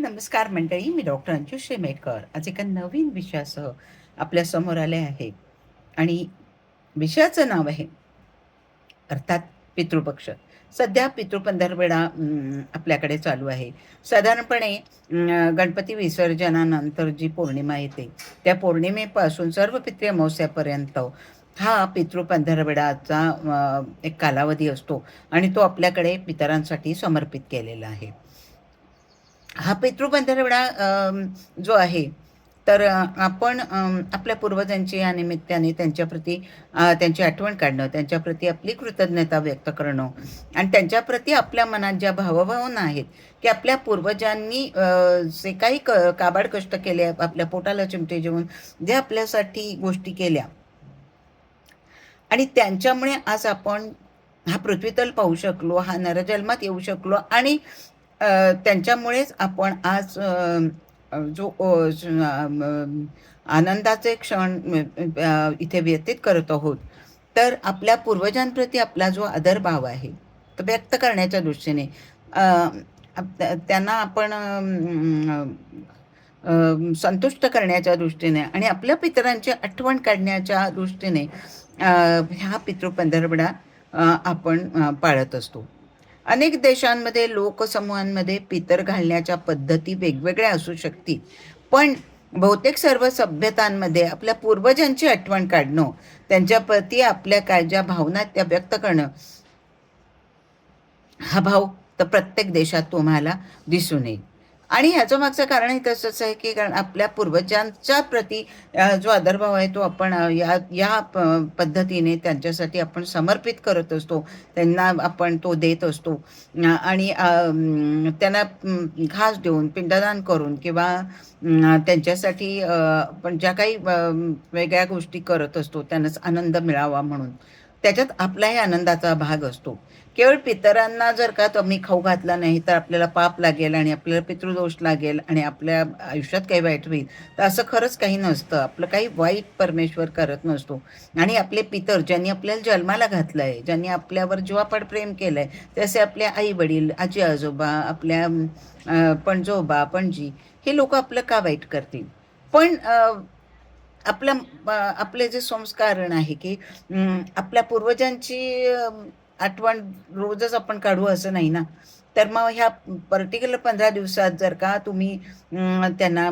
नमस्कार मंडळी मी डॉक्टर अंजू शेमेकर आज एका नवीन विषयासह आपल्यासमोर आले आहे. आणि विषयाचं नाव आहे अर्थात पितृपक्ष. सध्या पितृपंधरवेळा आपल्याकडे चालू आहे. साधारणपणे गणपती विसर्जनानंतर जी पौर्णिमा येते त्या पौर्णिमेपासून सर्व पितृ अमावस्यापर्यंत हा पितृपंधरवेळाचा एक कालावधी असतो आणि तो आपल्याकडे पितरांसाठी समर्पित केलेला आहे. हा पितृपंधरवडा जो आहे तर आपण आपल्या पूर्वजांची या निमित्ताने त्यांच्याप्रती त्यांची आठवण काढणं त्यांच्याप्रती आपली कृतज्ञता व्यक्त करणं आणि त्यांच्याप्रती आपल्या मनात ज्या भावभावना आहेत की आपल्या पूर्वजांनी जे काही क काबाड कष्ट केले आपल्या पोटाला चिमटे जेवून जे आपल्यासाठी गोष्टी केल्या आणि त्यांच्यामुळे आज आपण हा पृथ्वीतल पाहू शकलो हा नरजन्मात येऊ शकलो आणि त्यांच्यामुळेच आपण आज जो आनंदाचे क्षण इथे व्यतीत करत आहोत. तर आपल्या पूर्वजांप्रती आपला जो आदरभाव आहे तो व्यक्त करण्याच्या दृष्टीने त्यांना आपण संतुष्ट करण्याच्या दृष्टीने आणि आपल्या पितरांची आठवण काढण्याच्या दृष्टीने ह्या पितृपंधरवडा आपण पाळत असतो. अनेक देशांमध्ये लोकसमूहांमध्ये पितर घालण्याच्या पद्धती वेगवेगळ्या असू शकतील पण बहुतेक सर्व सभ्यतांमध्ये आपल्या पूर्वजांची आठवण काढणं त्यांच्याप्रती आपल्या काय ज्या भावना त्या व्यक्त करणं हा भाव तर प्रत्येक देशात तुम्हाला दिसून येईल. आणि ह्याचं मागचं कारणही तसंच आहे की कारण आपल्या पूर्वजांच्या प्रती जो आदरभाव आहे तो आपण या या पद्धतीने त्यांच्यासाठी आपण समर्पित करत असतो. त्यांना आपण तो देत असतो. आणि त्यांना घास देऊन पिंडदान करून किंवा त्यांच्यासाठी आपण ज्या काही वेगळ्या गोष्टी करत असतो त्यांनाच आनंद मिळावा म्हणून. त्याच्यात आपलाही आनंदाचा भाग असतो. केवळ पितरांना जर का तुम्ही खाऊ घातला नाही तर आपल्याला पाप लागेल आणि आपल्याला पितृदोष लागेल आणि आपल्या आयुष्यात काही वाईट होईल. तर असं खरंच काही नसतं. आपलं काही वाईट परमेश्वर करत नसतो. आणि आपले पितर ज्यांनी आपल्याला जन्माला घातलं आहे ज्यांनी आपल्यावर जीवापड प्रेम केलं आहे तसे आपले आई वडील आजी आजोबा आपल्या पणजोबा पणजी हे लोक आपलं का वाईट करतील? पण आपल्या आपले जे संस्कारण आहे की आपल्या पूर्वजांची आठवण रोजच आपण काढू असं नाही ना? तर मग ह्या पर्टिक्युलर पंधरा दिवसात जर का तुम्ही त्यांना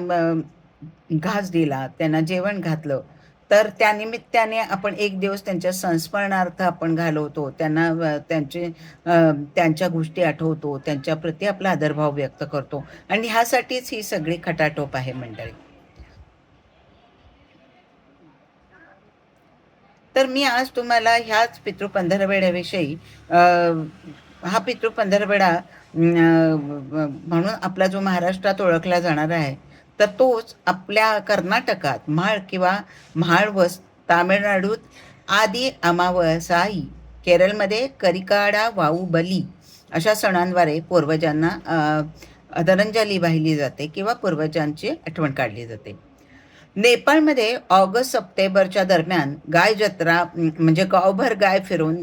घास दिला त्यांना जेवण घातलं तर त्यानिमित्ताने आपण एक दिवस त्यांच्या संस्मरणार्थ आपण घालवतो त्यांना त्यांचे त्यांच्या गोष्टी आठवतो त्यांच्याप्रती आपला आदरभाव व्यक्त करतो. आणि ह्यासाठीच ही सगळी खटाटोप आहे मंडळी. तर मी आज तुम्हाला ह्याच पितृ हा पितृपंधरवेडा म्हणून आपला जो महाराष्ट्रात ओळखला जाणार आहे तर तोच आपल्या कर्नाटकात म्हाळ किंवा म्हाळवस तामिळनाडूत आदी अमावसाई केरळमध्ये करिकाडा वाऊ बली अशा सणांद्वारे पूर्वजांना आदरांजली वाहिली जाते किंवा पूर्वजांची आठवण काढली जाते. नेपाळमध्ये ऑगस्ट सप्टेंबरच्या दरम्यान गाय जत्रा म्हणजे गावभर गाय फिरून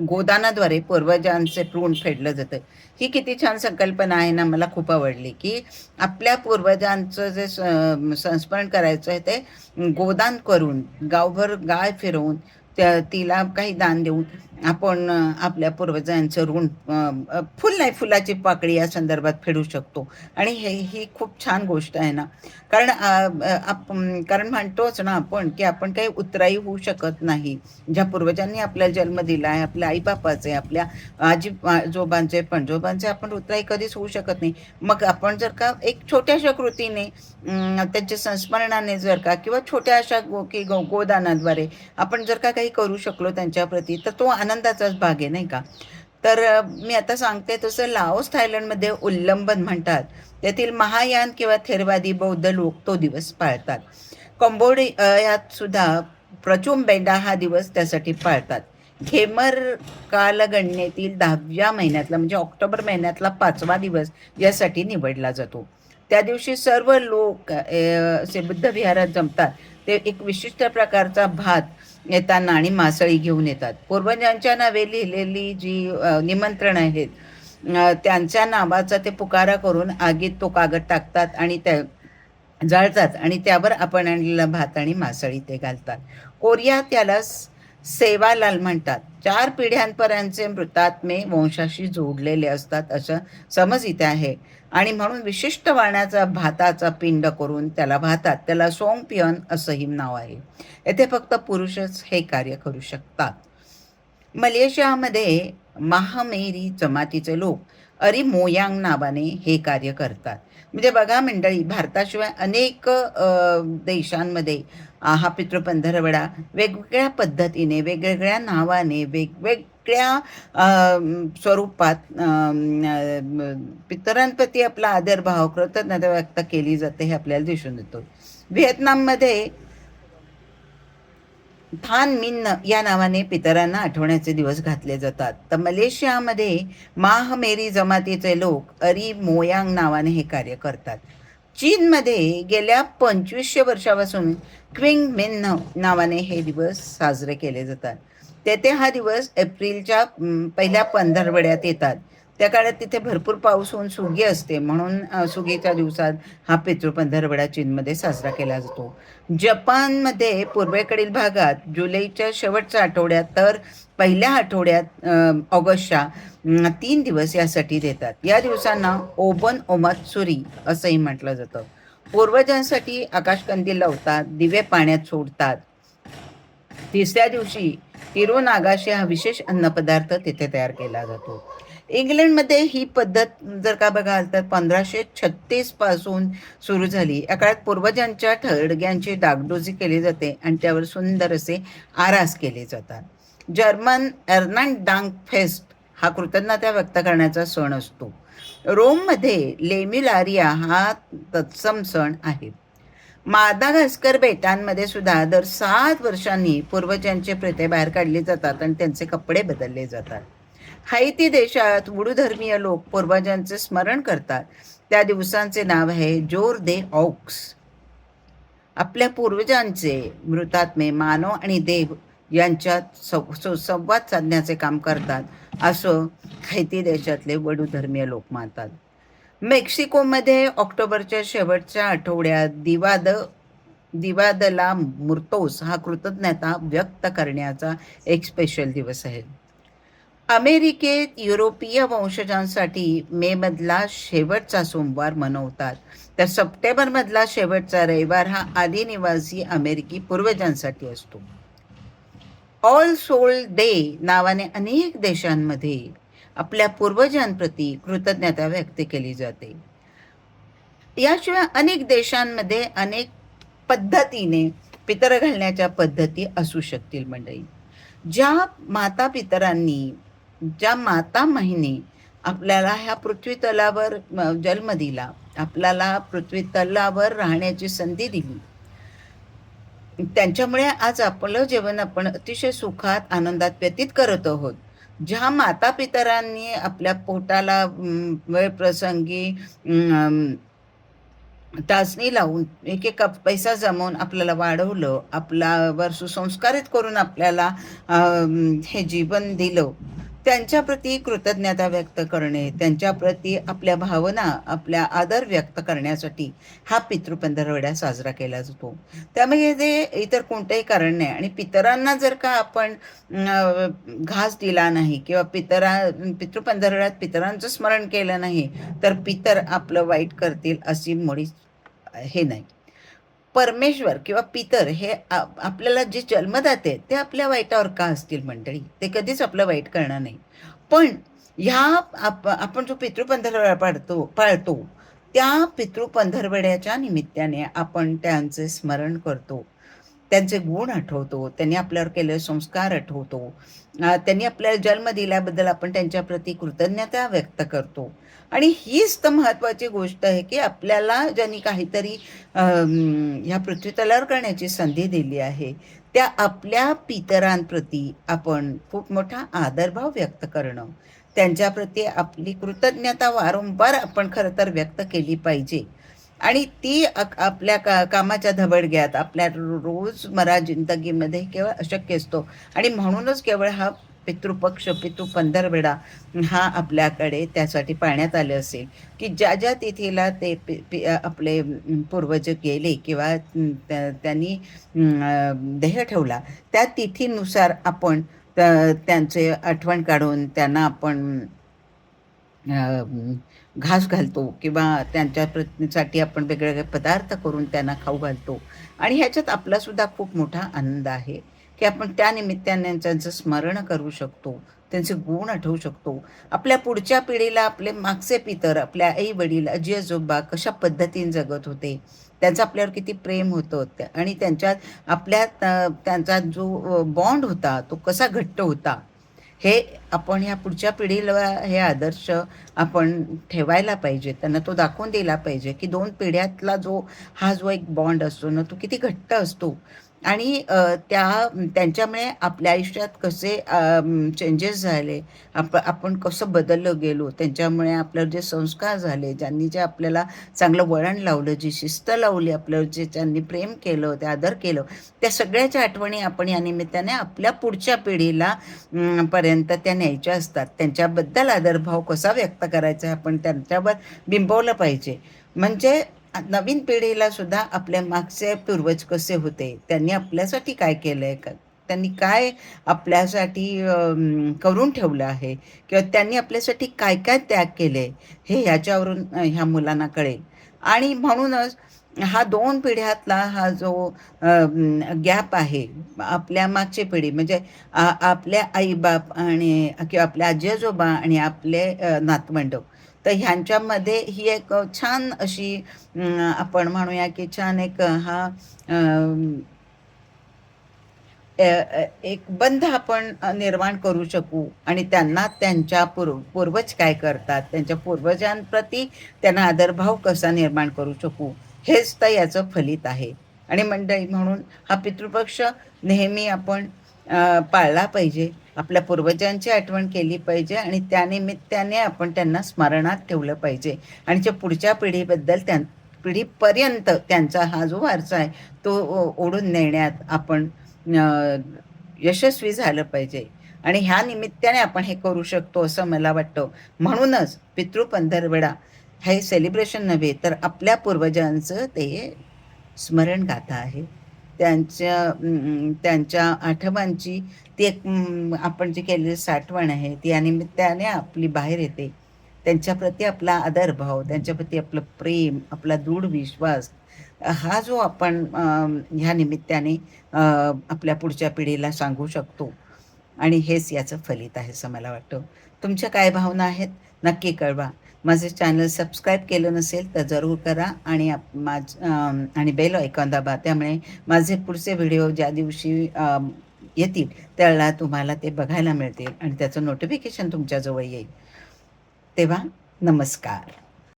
गोदानाद्वारे पूर्वजांचे ऋण फेडलं जातं. ही किती छान संकल्पना आहे ना मला खूप आवडली की आपल्या पूर्वजांचं जे संस्मरण करायचं आहे ते गोदान करून गावभर गाय फिरवून त्या तिला काही दान देऊन आपण आपल्या पूर्वजांचं ऋण फुल नाही फुलाची पाकळी या संदर्भात फेडू शकतो. आणि हे ही खूप छान गोष्ट आहे ना. कारण आपण कारण म्हणतोच ना आपण की आपण काही उतराई होऊ शकत नाही. ज्या पूर्वजांनी आपल्याला जन्म दिला आहे आपल्या आईबापाचे आपल्या आजी आजोबांचे पणजोबांचे आपण उतराई कधीच होऊ शकत नाही. मग आपण जर का एक छोट्याशा कृतीने त्यांच्या संस्मरणाने जर का किंवा छोट्या अशा गो की गोदानाद्वारे आपण जर का काही करू शकलो त्यांच्याप्रती तर तो आनंदाचाच भाग आहे नाही का? तर मी आता सांगते तसं लाओस थायलंडमध्ये उल्लंबन म्हणतात. तेथील महायान किंवा थेरवादी बौद्ध लोक तो दिवस पाळतात. कंबोडी यात सुद्धा प्रचुंबेंडा हा दिवस त्यासाठी पाळतात. खेमर कालगणनेतील दहाव्या महिन्यातला म्हणजे ऑक्टोबर महिन्यातला पाचवा दिवस यासाठी निवडला जातो. त्या दिवशी सर्व लोक असे बुद्ध विहारात जमतात. ते एक विशिष्ट प्रकारचा भात येताना आणि मासळी घेऊन येतात. पूर्वजांच्या नावे लिहिलेली जी निमंत्रण आहेत त्यांच्या नावाचा ते पुकारा करून आगीत तो कागद टाकतात आणि त्या जाळतात आणि त्यावर आपण आणलेला भात आणि मासळी ते घालतात. कोरिया त्याला सेवालाल म्हणतात. चार पिढ्यांपर्यंतचे मृतात्मे वंशाशी जोडलेले असतात असं समज इथे आहे. आणि म्हणून विशिष्ट वाण्याचा भाताचा पिंड करून त्याला भातात त्याला सोंगपियन असंही नाव आहे. येथे फक्त पुरुषच हे कार्य करू शकतात. मलेशियामध्ये महामेरी जमातीचे लोक अरिमोयांग नावाने हे कार्य करतात. म्हणजे बघा मंडळी भारताशिवाय अनेक देशांमध्ये अ, हा पितृपंधरवडा वेगवेगळ्या पद्धतीने वेगवेगळ्या नावाने वेगवेग वेगळ्या स्वरूपात पितरांप्रती आपला आदरभाव कृतज्ञता व्यक्त केली जाते हे आपल्याला दिसून येतो. व्हिएतनाममध्ये थान मिन्न या नावाने पितरांना आठवण्याचे दिवस घातले जातात. तर मलेशियामध्ये माहमेरी जमातीचे लोक अरी मोयांग नावाने हे कार्य करतात. चीनमध्ये गेल्या पंचवीसशे वर्षापासून क्विंग मिन्न नावाने हे दिवस साजरे केले जातात. तेथे हा दिवस एप्रिलच्या पहिल्या पंधरवड्यात येतात. त्या काळात तिथे भरपूर पाऊस होऊन सुगी असते. म्हणून सुगीच्या दिवसात हा पितृपंधरवडा चीनमध्ये साजरा केला जातो. जपानमध्ये पूर्वेकडील भागात जुलैच्या शेवटच्या आठवड्यात तर पहिल्या आठवड्यात ऑगस्टच्या तीन दिवस यासाठी देतात. या दिवसांना ओबन ओमात्सुरी असंही म्हटलं जातं. पूर्वजांसाठी आकाशकंदी लावतात दिवे पाण्यात सोडतात. तिसऱ्या दिवशी तिरुनागाशी हा विशेष अन्नपदार्थ तिथे तयार केला जातो. इंग्लंडमध्ये ही पद्धत जर का बघाल तर पंधराशे छत्तीसपासून सुरू झाली. या काळात पूर्वजांच्या ठडग्यांची डागडोजी केली जाते आणि त्यावर सुंदर असे आरास केले जातात. जर्मन एर्नान डांग फेस्ट हा कृतज्ञता व्यक्त करण्याचा सण असतो. रोममध्ये लेमिलारिया हा तत्सम सण आहे. मादाघास्कर बेटांमध्ये सुद्धा दर सात वर्षांनी पूर्वजांचे प्रेते बाहेर काढले जातात आणि त्यांचे कपडे बदलले जातात. हायती देशात वुडू धर्मीय लोक पूर्वजांचे स्मरण करतात. त्या दिवसांचे नाव आहे जोर दे ऑक्स आपल्या पूर्वजांचे मृतात्मे मानव आणि देव यांच्यात संवाद साधण्याचे काम करतात. असं खैती देशातले वडू धर्मीय लोक मानतात. मेक्सिकोमध्ये ऑक्टोबरच्या शेवटच्या आठवड्यात दिवाद दिवादला मुर्तोस हा कृतज्ञता व्यक्त करण्याचा एक स्पेशल दिवस आहे. अमेरिकेत युरोपीय वंशजांसाठी मेमधला शेवटचा सोमवार मनवतात. तर सप्टेंबरमधला शेवटचा रविवार हा आदिनिवासी अमेरिकी पूर्वजांसाठी असतो. ऑल सोल डे नावाने अनेक देशांमध्ये आपल्या पूर्वजांप्रती कृतज्ञता व्यक्त केली जाते. याशिवाय अनेक देशांमध्ये अनेक पद्धतीने पितर घालण्याच्या पद्धती असू शकतील मंडळी. ज्या माता पितरांनी ज्या माता महिने आपल्याला ह्या पृथ्वी तलावर जन्म दिला आपल्याला पृथ्वी तलावर राहण्याची संधी दिली. त्यांच्यामुळे आज आपलं जीवन आपण अतिशय सुखात आनंदात व्यतीत करत आहोत. ज्या माता पितरांनी आपल्या पोटाला अम, वेळ प्रसंगी अम, लावून एक एक पैसा जमवून आपल्याला वाढवलं आपल्यावर सुसंस्कारित करून आपल्याला हे जीवन दिलं. त्यांच्याप्रती कृतज्ञता व्यक्त करणे त्यांच्याप्रती आपल्या भावना आपल्या आदर व्यक्त करण्यासाठी हा पितृपंधरवडा साजरा केला जातो. त्यामुळे ते इतर कोणतंही कारण नाही आणि पितरांना जर का आपण घास दिला नाही किंवा पितरा पितृपंधरवड्यात पितरांचं स्मरण केलं नाही तर पितर आपलं वाईट करतील अशी मुळीच हे नाही. परमेश्वर किंवा पितर हे आपल्याला जे जन्मदाते आहेत, ते आपल्या वाईटावर का असतील मंडळी? ते कधीच आपलं वाईट करणार नाही. पण ह्या आप आपण जो पितृपंधरवडा पाळतो पाळतो त्या पितृपंधरवड्याच्या निमित्ताने आपण त्यांचे स्मरण करतो. त्यांचे गुण आठवतो. त्यांनी आपल्यावर केलेले संस्कार आठवतो. त्यांनी आपल्याला जन्म दिल्याबद्दल आपण त्यांच्याप्रती कृतज्ञता व्यक्त करतो. आणि हीच तर महत्त्वाची गोष्ट आहे की आपल्याला ज्यांनी काहीतरी ह्या पृथ्वी तलावर करण्याची संधी दिली आहे त्या आपल्या पितरांप्रती आपण खूप मोठा आदरभाव व्यक्त करणं त्यांच्याप्रती आपली कृतज्ञता वारंवार आपण खरं तर व्यक्त केली पाहिजे. आणि ती आपल्या का कामाच्या धबडग्यात आपल्या रो- रोजमर्रा जिंदगीमध्ये केवळ अशक्य असतो. आणि म्हणूनच केवळ हा पितृपक्ष पितृ पंधरवेडा हा आपल्याकडे त्यासाठी पाळण्यात आले असेल. की ज्या ज्या तिथीला ते पि पि आपले पूर्वज गेले किंवा त्यांनी देह ठेवला त्या तिथीनुसार आपण त्यांचे आठवण काढून त्यांना आपण घास घालतो किंवा त्यांच्या साठी आपण वेगवेगळे पदार्थ करून त्यांना खाऊ घालतो. आणि ह्याच्यात आपलासुद्धा खूप मोठा आनंद आहे की आपण त्या निमित्ताने त्यांचं स्मरण करू शकतो त्यांचे गुण आठवू शकतो. आपल्या पुढच्या पिढीला आपले मागचे पितर आपल्या आई वडील आजी आजोबा कशा पद्धतीने जगत होते त्यांचं आपल्यावर किती प्रेम होतं आणि त्यांच्यात आपल्या त्यांचा जो बॉन्ड होता तो कसा घट्ट होता हे आपण ह्या पुढच्या पिढीला हे आदर्श आपण ठेवायला पाहिजे. त्यांना तो दाखवून दिला पाहिजे की दोन पिढ्यातला जो हा जो एक बॉन्ड असतो ना तो किती घट्ट असतो. आणि त्या त्यांच्यामुळे आपल्या आयुष्यात कसे चेंजेस झाले आप आपण कसं बदललं गेलो त्यांच्यामुळे आपल्यावर जे संस्कार झाले ज्यांनी जे आपल्याला चांगलं वळण लावलं जी शिस्त लावली आपल्यावर जे ज्यांनी प्रेम केलं ते आदर केलं त्या सगळ्याच्या आठवणी आपण या निमित्ताने आपल्या पुढच्या पिढीला पर्यंत त्या न्यायच्या असतात. त्यांच्याबद्दल आदरभाव कसा व्यक्त करायचा आपण त्यांच्यावर बिंबवलं पाहिजे. म्हणजे नवीन पिढीला सुद्धा आपल्या मागचे पूर्वज कसे होते? त्यांनी आपल्यासाठी काय केलं आहे का त्यांनी काय आपल्यासाठी करून ठेवलं आहे? किंवा त्यांनी आपल्यासाठी काय काय त्याग केले? हे ह्याच्यावरून ह्या मुलांना कळेल. आणि म्हणूनच हा दोन पिढ्यातला हा जो गॅप आहे आपल्या मागची पिढी म्हणजे आपल्या आईबाप आणि किंवा आपल्या आजी आजोबा आणि आपले नातवंड तर ह्यांच्यामध्ये ही एक छान अशी आपण म्हणूया की छान एक हा एक बंध आपण निर्माण करू शकू. आणि त्यांना त्यांच्या पूर्व पूर्वज काय करतात? त्यांच्या पूर्वजांप्रती त्यांना आदरभाव कसा निर्माण करू शकू? हेच तर याचं फलित आहे. आणि मंडळी म्हणून हा पितृपक्ष नेहमी आपण पाळला पाहिजे. आपल्या पूर्वजांची आठवण केली पाहिजे आणि त्यानिमित्ताने आपण त्यांना स्मरणात ठेवलं पाहिजे. आणि जे पुढच्या पिढीबद्दल त्या पिढीपर्यंत त्यांचा हा जो वारसा आहे तो ओढून नेण्यात आपण यशस्वी झालं पाहिजे. आणि ह्या निमित्ताने आपण हे करू शकतो असं मला वाटतं. म्हणूनच पितृ पंधरवडा हे सेलिब्रेशन नव्हे तर आपल्या पूर्वजांचं ते स्मरण गाथा आहे. त्यांच्या त्यांच्या आठवणची ती एक आपण जी केलेली साठवण आहे ती या निमित्ताने आपली बाहेर येते. त्यांच्याप्रती आपला आदरभाव त्यांच्याप्रती आपलं प्रेम आपला दृढ विश्वास हा जो आपण ह्या निमित्ताने आपल्या पुढच्या पिढीला सांगू शकतो. आणि हेच याचं फलित आहे असं मला वाटतं. तुमच्या काय भावना आहेत? नक्की कळवा. माझे चॅनल सबस्क्राईब केलं नसेल तर जरूर करा आणि माझ आणि बेल ऐकून दाबा. त्यामुळे माझे पुढचे व्हिडिओ ज्या दिवशी येतील त्याला तुम्हाला ते बघायला मिळतील आणि त्याचं नोटिफिकेशन तुमच्याजवळ येईल. तेव्हा नमस्कार.